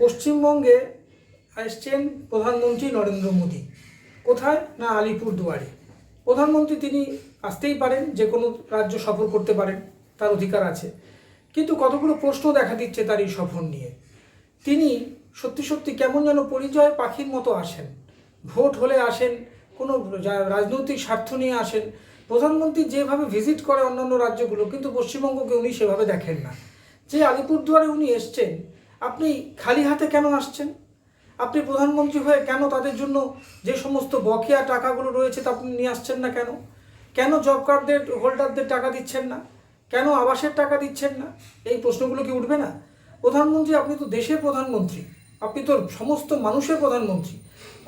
পশ্চিমবঙ্গে এসছেন প্রধানমন্ত্রী নরেন্দ্র মোদী। কোথায় না আলিপুর দুয়ারে প্রধানমন্ত্রী তিনি আসতেই পারেন, যে কোনো রাজ্য সফর করতে পারেন, তার অধিকার আছে। কিন্তু কতগুলো প্রশ্ন দেখা দিচ্ছে তার এই সফর নিয়ে? তিনি সত্যি সত্যি কেমন যেন পরিচয় পাখির মতো আসেন। ভোট হলে আসেন, কোনো রাজনৈতিক স্বার্থ নিয়ে আসেন। প্রধানমন্ত্রী যেভাবে ভিজিট করে অন্যান্য রাজ্যগুলো, কিন্তু পশ্চিমবঙ্গকে উনি সেভাবে দেখেন না। যে আলিপুরদুয়ারে উনি এসছেন আপনি খালি হাতে কেন আসছেন? আপনি প্রধানমন্ত্রী হয়ে কেন তাদের জন্য যে সমস্ত বকেয়া টাকাগুলো রয়েছে তা আপনি নিয়ে আসছেন না কেন? কেন জব কার্ডদের হোল্ডারদের টাকা দিচ্ছেন না? কেন আবাসের টাকা দিচ্ছেন না? এই প্রশ্নগুলো কি উঠবে না? প্রধানমন্ত্রী, আপনি তো দেশের প্রধানমন্ত্রী। আপনি তো সমস্ত মানুষের প্রধানমন্ত্রী।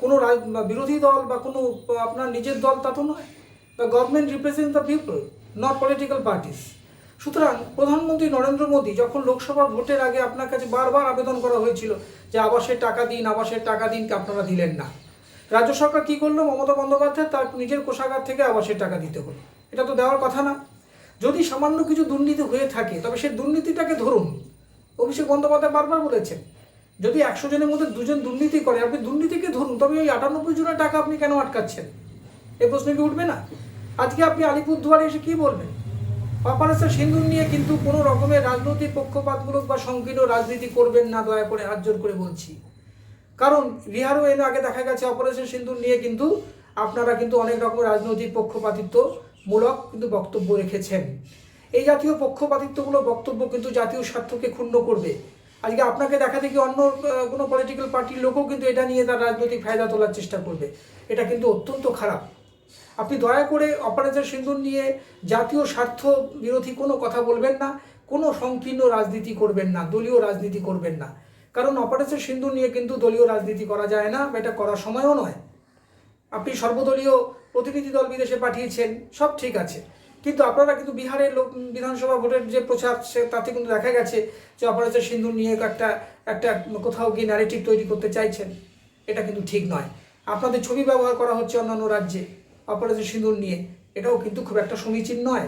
কোনো বিরোধী দল বা কোনো আপনার নিজের দল তা তো নয়। The government represent the people not political parties সুতরাং প্রধানমন্ত্রী নরেন্দ্র মোদী যখন লোকসভা ভোটের আগে আপনার কাছে বারবার আবেদন করা হয়েছিল যে আবাসের টাকা দিন, আবাসের টাকা দিন, আপনারা দিলেন না। রাজ্য সরকার কী করল? মমতা বন্দ্যোপাধ্যায় তার নিজের কোষাগার থেকে আবাসের টাকা দিতে হলো। এটা তো দেওয়ার কথা না। যদি সামান্য কিছু দুর্নীতি হয়ে থাকে, তবে সেই দুর্নীতিটাকে ধরুন। অভিষেক বন্দ্যোপাধ্যায় বারবার বলেছেন, যদি একশো জনের মধ্যে দুজন দুর্নীতি করে, আপনি দুর্নীতিকে ধরুন, তবে ওই আটানব্বই জনের টাকা আপনি কেন আটকাচ্ছেন? এই প্রশ্ন কি উঠবে না? আজকে আপনি আলিপুরদুয়ারে এসে কি বলবেন? অপারেশন সিন্দুর নিয়ে কিন্তু কোনো রকমের রাজনৈতিক পক্ষপাতমূলক বা সংকীর্ণ রাজনীতি করবেন না দয়া করে হাত জোর করে বলছি। কারণ বিহারও এর আগে দেখা গেছে অপারেশন সিন্দুর নিয়ে কিন্তু আপনারা কিন্তু অনেক রকম রাজনৈতিক পক্ষপাতিত্ব মূলক কিন্তু বক্তব্য রেখেছেন। এই জাতীয় পক্ষপাতিত্বগুলো বক্তব্য কিন্তু জাতীয় স্বার্থকে ক্ষুণ্ণ করবে। আজকে আপনাকে দেখা দেখি অন্য কোনো পলিটিক্যাল পার্টির লোকও কিন্তু এটা নিয়ে তার রাজনৈতিক ফায়দা তোলার চেষ্টা করবে। এটা কিন্তু অত্যন্ত খারাপ। আপনি দয়া করে অপারেশন সিন্দুর নিয়ে জাতীয় স্বার্থ বিরোধী কোনো কথা বলবেন না, কোনো সংকীর্ণ রাজনীতি করবেন না, দলীয় রাজনীতি করবেন না। কারণ অপারেশন সিন্দুর নিয়ে কিন্তু দলীয় রাজনীতি করা যায় না, বা এটা করার সময়ও নয়। আপনি সর্বদলীয় প্রতিনিধি দল বিদেশে পাঠিয়েছেন, সব ঠিক আছে। কিন্তু আপনারা কিন্তু বিহারের লোক, বিধানসভা ভোটের যে প্রচার, সে তাতে কিন্তু দেখা গেছে যে অপারেশন সিন্ধু নিয়ে একটা একটা কোথাও গিয়ে ন্যারেটিভ তৈরি করতে চাইছেন। এটা কিন্তু ঠিক নয়। আপনাদের ছবি ব্যবহার করা হচ্ছে অন্যান্য রাজ্যে। অপারেশন সিঁদুর নিয়ে। এটাও কিন্তু খুব একটা সমীচীন নয়।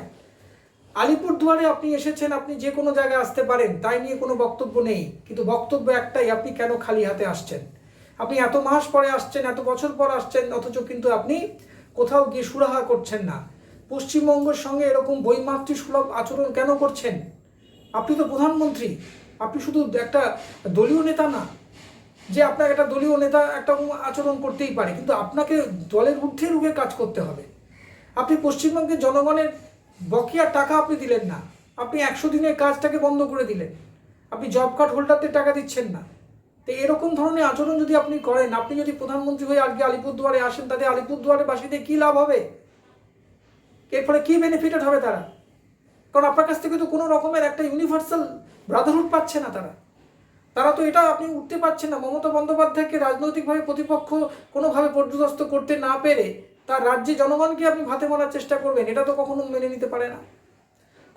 আলিপুরদুয়ারে আপনি এসেছেন, আপনি যে কোনো জায়গায় আসতে পারেন, তাই নিয়ে কোনো বক্তব্য নেই। কিন্তু বক্তব্য একটাই, আপনি কেন খালি হাতে আসছেন? আপনি এত মাস পরে আসছেন, এত বছর পর আসছেন, অথচ কিন্তু আপনি কোথাও গিয়ে সুরাহা করছেন না। পশ্চিমবঙ্গের সঙ্গে এরকম বৈমাতৃ সুলভ আচরণ কেন করছেন? আপনি তো প্রধানমন্ত্রী। আপনি শুধু একটা দলীয় নেতা না যে আপনার একটা দলীয় নেতা একটা আচরণ করতেই পারে, কিন্তু আপনাকে দলের ঊর্ধ্বে রূপে কাজ করতে হবে। আপনি পশ্চিমবঙ্গের জনগণের বকেয়া টাকা আপনি দিলেন না, আপনি একশো দিনের কাজটাকে বন্ধ করে দিলেন, আপনি জব কার্ড হোল্ডারদের টাকা দিচ্ছেন না। তো এরকম ধরনের আচরণ যদি আপনি করেন, আপনি যদি প্রধানমন্ত্রী হয়ে আজকে আলিপুরদুয়ারে আসেন, তাতে আলিপুরদুয়ারে বাসীদের কী লাভ হবে? এরপরে কী বেনিফিটেড হবে তারা? কারণ আপনার কাছ থেকে তো কোনো রকমের একটা ইউনিভার্সাল ব্রাদারহুড পাচ্ছে না তারা। তারা তো এটা আপনি উঠতে পারছেন না। মমতা বন্দ্যোপাধ্যায়কে রাজনৈতিকভাবে প্রতিপক্ষ কোনোভাবে পর্যদস্ত করতে না পেরে তার রাজ্যে জনগণকে আপনি ভাতে মারার চেষ্টা করবেন, এটা তো কখনো মেনে নিতে পারে না।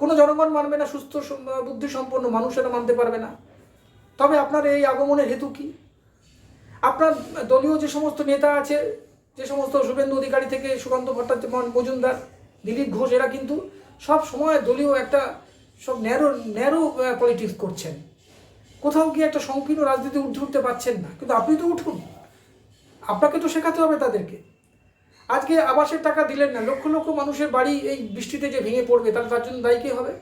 কোনো জনগণ মানবে না, সুস্থ বুদ্ধিসম্পন্ন বুদ্ধি সম্পন্ন মানুষেরা মানতে পারবে না। তবে আপনার এই আগমনের হেতু কি? আপনার দলীয় যে সমস্ত নেতা আছে, যে সমস্ত শুভেন্দু অধিকারী থেকে সুকান্ত ভট্টাচার্য মজুমদার, দিলীপ ঘোষ, এরা কিন্তু সব সময় দলীয় একটা সব ন্যারো ন্যারো পলিটিক্স করছেন। কোথাও গিয়ে একটা সংকীর্ণ রাজনীতি উঠে উঠতে পারছেন না। কিন্তু আপনি তো উঠুন। আপনাকে তো শেখাতে হবে তাদেরকে। আজকে আবাসের টাকা দিলেন না। লক্ষ লক্ষ মানুষের বাড়ি এই বৃষ্টিতে যে ভেঙে পড়বে, তাহলে তার জন্য দায়ী কে হবে?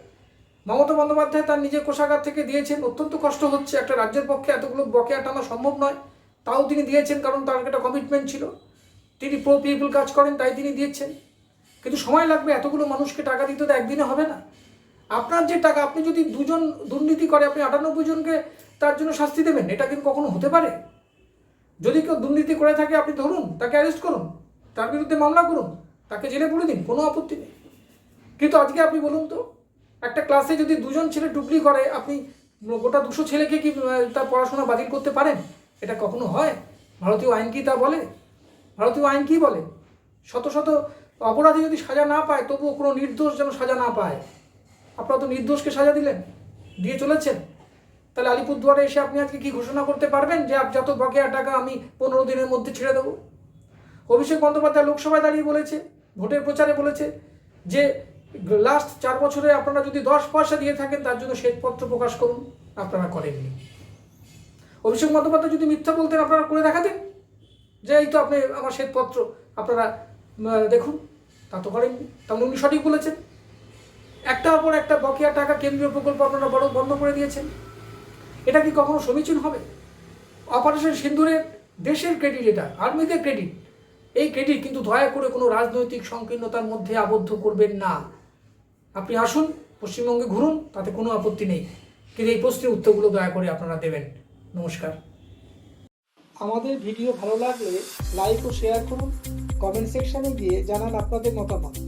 মমতা বন্দ্যোপাধ্যায় তার নিজের কোষাগার থেকে দিয়েছেন। অত্যন্ত কষ্ট হচ্ছে। একটা রাজ্যের পক্ষে এতগুলো বকেয়া টানা সম্ভব নয়। তাও তিনি দিয়েছেন কারণ তার একটা কমিটমেন্ট ছিল। তিনি প্রো পিপল কাজ করেন, তাই তিনি দিয়েছেন। কিন্তু সময় লাগবে। এতগুলো মানুষকে টাকা দিতে তো একদিনে হবে না। আপনার যে টাকা, আপনি যদি দুজন দুর্নীতি করে, আপনি আটানব্বই জনকে তার জন্য শাস্তি দেবেন, এটা কিন্তু কখনো হতে পারে? যদি কেউ দুর্নীতি করে থাকে, আপনি ধরুন, তাকে অ্যারেস্ট করুন, তার বিরুদ্ধে মামলা করুন, তাকে জেলে পুরে দিন, কোনো আপত্তি নেই। কিন্তু আজকে আপনি বলুন তো, একটা ক্লাসে যদি দুজন ছেলে টুকলি করে, আপনি গোটা দুশো ছেলেকে কি তার পড়াশোনা বাতিল করতে পারেন? এটা কখনো হয়? ভারতীয় আইন কি তা বলে? ভারতীয় আইন কি বলে? শত শত অপরাধী যদি সাজা না পায়, তবুও কোনো নির্দোষ যেন সাজা না পায়। আপনারা তো নির্দোষকে সাজা দিলেন, দিয়ে চলেছেন। তাহলে আলিপুরদুয়ারে এসে আপনি আজকে কি ঘোষণা করতে পারবেন যে যত বকেয়া টাকা আমি পনেরো দিনের মধ্যে ছেড়ে দেবো? অভিষেক বন্দ্যোপাধ্যায় লোকসভায় দাঁড়িয়ে বলেছে, ভোটের প্রচারে বলেছে যে লাস্ট চার বছরে আপনারা যদি দশ পয়সা দিয়ে থাকেন, তার জন্য শ্বেতপত্র প্রকাশ করুন। আপনারা করেননি। অভিষেক বন্দ্যোপাধ্যায় যদি মিথ্যা বলতেন, আপনারা করে দেখাতেন? যে এই তো আপনি আমার শ্বেতপত্র, আপনারা দেখুন, তা তো করেননি। তাহলে উনি সঠিক বলেছেন। একটার পর একটা বকেয়া টাকা কেন্দ্রীয় প্রকল্প আপনারা বড় বন্ধ করে দিয়েছেন। এটা কি কখনো সমীচীন হবে? অপারেশন সিন্দুরের দেশের ক্রেডিট এটা আর্মিদের ক্রেডিট এই ক্রেডিট কিন্তু দয়া করে কোনো রাজনৈতিক সংকীর্ণতার মধ্যে আবদ্ধ করবেন না। আপনি আসুন, পশ্চিমবঙ্গে ঘুরুন, তাতে কোনো আপত্তি নেই। কিন্তু এই প্রশ্নের উত্তরগুলো দয়া করে আপনারা দেবেন। নমস্কার। আমাদের ভিডিও ভালো লাগলে লাইক ও শেয়ার করুন। কমেন্ট সেকশনে গিয়ে জানান আপনাদের মতামত।